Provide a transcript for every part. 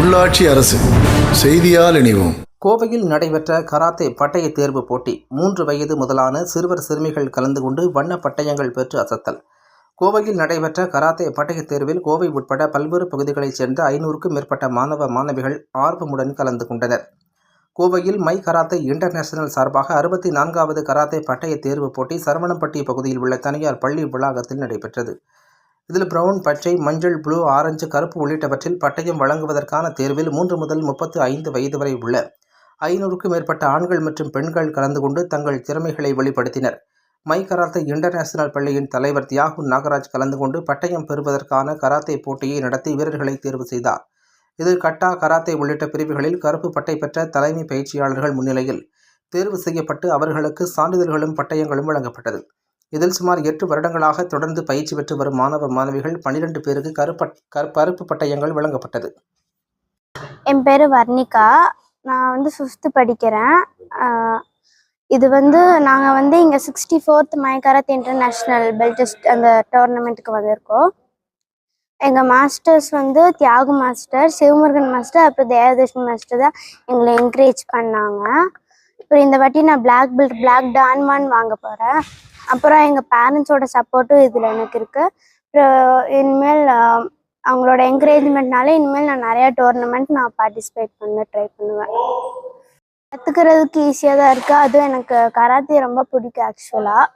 உள்ளாட்சி அரசு. செய்தியால் இணைவோம். கோவையில் நடைபெற்ற கராத்தே பட்டய தேர்வு போட்டி மூன்று வயது முதலான சிறுவர் சிறுமிகள் கலந்து கொண்டு வண்ண பட்டயங்கள் பெற்று அசத்தல். கோவையில் நடைபெற்ற கராத்தே பட்டய தேர்வில் கோவை உட்பட பல்வேறு பகுதிகளைச் சேர்ந்த ஐநூறுக்கும் மேற்பட்ட மாணவ மாணவிகள் ஆர்வமுடன் கலந்து கொண்டனர். கோவையில் மை கராத்தே இன்டர்நேஷனல் சார்பாக அறுபத்தி நான்காவது கராத்தே பட்டய தேர்வு போட்டி சரவணம்பட்டி பகுதியில் உள்ள தனியார் பள்ளி வளாகத்தில் நடைபெற்றது. இதில் பிரவுன் பச்சை மஞ்சள் ப்ளூ ஆரஞ்சு கருப்பு உள்ளிட்டவற்றில் பட்டயம் வழங்குவதற்கான தேர்வில் மூன்று முதல் முப்பத்து ஐந்து வயது வரை உள்ள ஐநூறுக்கும் மேற்பட்ட ஆண்கள் மற்றும் பெண்கள் கலந்து கொண்டு தங்கள் திறமைகளை வெளிப்படுத்தினர். மை கராத்தே இன்டர்நேஷனல் பள்ளியின் தலைவர் தியாகு நாகராஜ் கலந்து கொண்டு பட்டயம் பெறுவதற்கான கராத்தே போட்டியை நடத்தி வீரர்களை தேர்வு செய்தார். இதில் கட்டா கராத்தே உள்ளிட்ட பிரிவுகளில் கருப்பு பட்டை பெற்ற தலைமை பயிற்சியாளர்கள் முன்னிலையில் தேர்வு செய்யப்பட்டு அவர்களுக்கு சான்றிதழ்களும் பட்டயங்களும் வழங்கப்பட்டது. இதில் சுமார் எட்டு வருடங்களாக தொடர்ந்து பயிற்சி பெற்று வரும் மாணவ மாணவிகள் பனிரெண்டு பேருக்கு கருப்ப கரு- கருப்பு பட்டயங்கள் வழங்கப்பட்டது. என் பேர் வர்ணிகா நான் வந்து ஃபிஃப்த்து படிக்கிறேன். இது வந்து நாங்கள் வந்து இங்கே sixty fourth Mykarate international belt test அந்த டோர்னமெண்ட்டுக்கு வந்திருக்கோம். எங்கள் மாஸ்டர்ஸ் வந்து தியாகு மாஸ்டர் சிவமுருகன் மாஸ்டர் அப்புறம் தேவதர்ஷன் மாஸ்டர் தான் எங்களை என்கரேஜ் பண்ணாங்க. இப்போ இந்த வாட்டி நான் பிளாக் பெல்ட் பிளாக் டான்மான் வாங்க போகிறேன் அப்புறம் எங்கள் பேரண்ட்ஸோட சப்போர்ட்டும் இதில் எனக்கு இருக்குது அப்புறம் இனிமேல் அவங்களோட என்கரேஜ்மெண்ட்னால இனிமேல் நான் நிறையா டோர்னமெண்ட் நான் பார்ட்டிசிபேட் பண்ண ட்ரை பண்ணுவேன். கற்றுக்கிறதுக்கு ஈஸியாக தான் இருக்குது அதுவும் எனக்கு கராத்தே ரொம்ப பிடிக்கும் ஆக்சுவலாக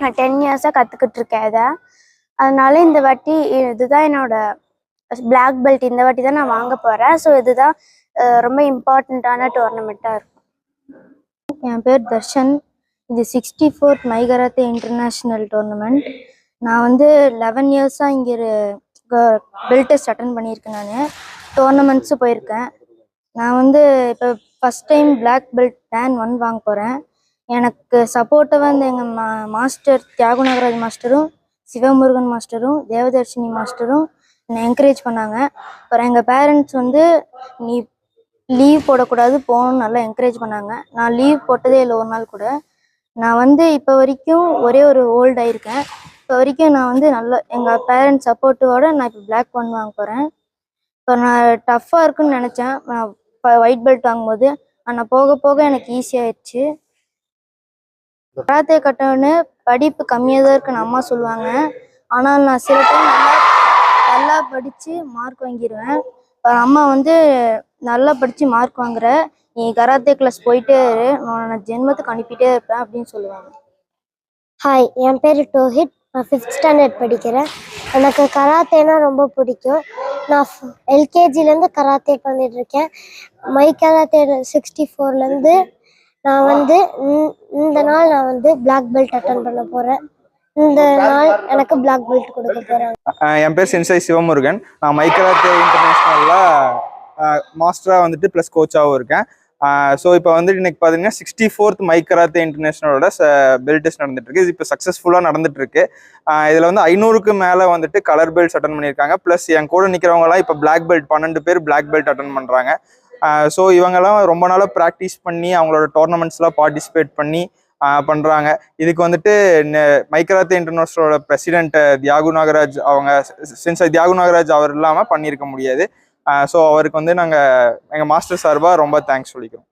நான் டென் இயர்ஸாக கற்றுக்கிட்டு இருக்கேன் இதை. அதனால இந்த வாட்டி இதுதான் என்னோட பிளாக் பெல்ட் இந்த வாட்டி தான் நான் வாங்க போகிறேன் ஸோ இதுதான் ரொம்ப இம்பார்ட்டண்ட்டான டோர்னமெண்ட்டாக இருக்கும். என் பேர் தர்ஷன். இது sixty fourth Mykarate international tournament நான் வந்து லெவன் இயர்ஸாக இங்கே பெல்ட் டெஸ்ட் அட்டன் பண்ணியிருக்கேன் நான். டோர்னமெண்ட்ஸும் போயிருக்கேன். நான் வந்து இப்போ first time black belt dan one வாங்க போகிறேன் எனக்கு சப்போர்ட்டாக வந்து எங்கள் மா மாஸ்டர் தியாகுநகராஜ் மாஸ்டரும் சிவமுருகன் மாஸ்டரும் தேவதர்ஷினி மாஸ்டரும் என்னை என்கரேஜ் பண்ணாங்க. அப்புறம் எங்கள் பேரண்ட்ஸ் வந்து நீ லீவ் போடக்கூடாது போகணும்னு நல்லா என்கரேஜ் பண்ணாங்க. நான் லீவ் போட்டதே இல்லை ஒரு நாள் கூட. நான் வந்து இப்போ வரைக்கும் ஒரே ஒரு ஓல்ட் ஆயிருக்கேன். இப்போ வரைக்கும் நான் வந்து நல்லா எங்கள் பேரண்ட்ஸ் சப்போர்ட்டோட நான் இப்போ பிளாக் ஒன் வாங்க போகிறேன் இப்போ நான் டஃப்பாக இருக்குன்னு நினச்சேன். நான் இப்போ ஒயிட் பெல்ட் வாங்கும்போது ஆனால் போக போக எனக்கு ஈஸியாகிடுச்சு கராத்தே கட்டணும்னு படிப்பு கம்மியாக தான் இருக்குன்னு அம்மா சொல்லுவாங்க. ஆனால் நான் சில டைம் நல்லா நல்லா படித்து மார்க் வாங்கிடுவேன் இப்போ அம்மா வந்து நல்லா படித்து மார்க் வாங்குற நீ கராத்தே கிளாஸ் போயிட்டே இரு. நான் ஜென்மத்துக்கு அனுப்பிட்டே இருப்பேன் அப்படின்னு சொல்லுவாங்க. ஹாய் என் பேர் டோஹித். நான் ஃபிஃப்த் ஸ்டாண்டர்ட் படிக்கிறேன். எனக்கு கராத்தேனா ரொம்ப பிடிக்கும். நான் எல்கேஜிலேருந்து கராத்தே பண்ணிட்டு இருக்கேன். மை கராத்தே சிக்ஸ்டி ஃபோர்லேருந்து நான் வந்து இந்த- இந்த நாள் நான் வந்து Black பெல்ட் அட்டன் பண்ண போகிறேன் இந்த நாள் எனக்கு Black பெல்ட் கொடுக்க ஆஹ் என் பேர் சென்சாய் சிவமுருகன். நான் மைக்கராத்தே இன்டர்நேஷ்னலில் மாஸ்டராக வந்துட்டு ப்ளஸ் கோச்சாகவும் இருக்கேன். ஸோ இப்போ வந்துட்டு இன்னைக்கு பார்த்தீங்கன்னா சிக்ஸ்டி ஃபோர்த் மைக்கராத்தே இன்டர்நேஷனலோட பெல்ட் டெஸ்ட் நடந்துட்டுருக்கு. இது இப்போ சக்ஸஸ்ஃபுல்லாக நடந்துட்டுருக்கு. இதில் வந்து ஐநூறுக்கு மேலே வந்துட்டு கலர் பெல்ட்ஸ் அட்டன் பண்ணியிருக்காங்க. ப்ளஸ் என் கூட நிற்கிறவங்கலாம் இப்போ பிளாக் பெல்ட் பன்னெண்டு பேர் பிளாக் பெல்ட் அட்டன் பண்ணுறாங்க ஸோ இவங்கெல்லாம் ரொம்ப நாளாக ப்ராக்டிஸ் பண்ணி அவங்களோட டோர்னமெண்ட்ஸ்லாம் பார்ட்டிசிபேட் பண்ணி பண்ணுறாங்க இதுக்கு வந்துட்டு மைக்கராத்தே இன்டர்நேஷனலோட பிரசிடென்ட் தியாகு நாகராஜ் அவங்க சென்சாய் தியாகு நாகராஜ் அவர் இல்லாமல் பண்ணியிருக்க முடியாது. ஸோ அவருக்கு வந்து நாங்கள் எங்கள் மாஸ்டர் சார்பாக ரொம்ப தேங்க்ஸ் சொல்லிக்கிறோம்.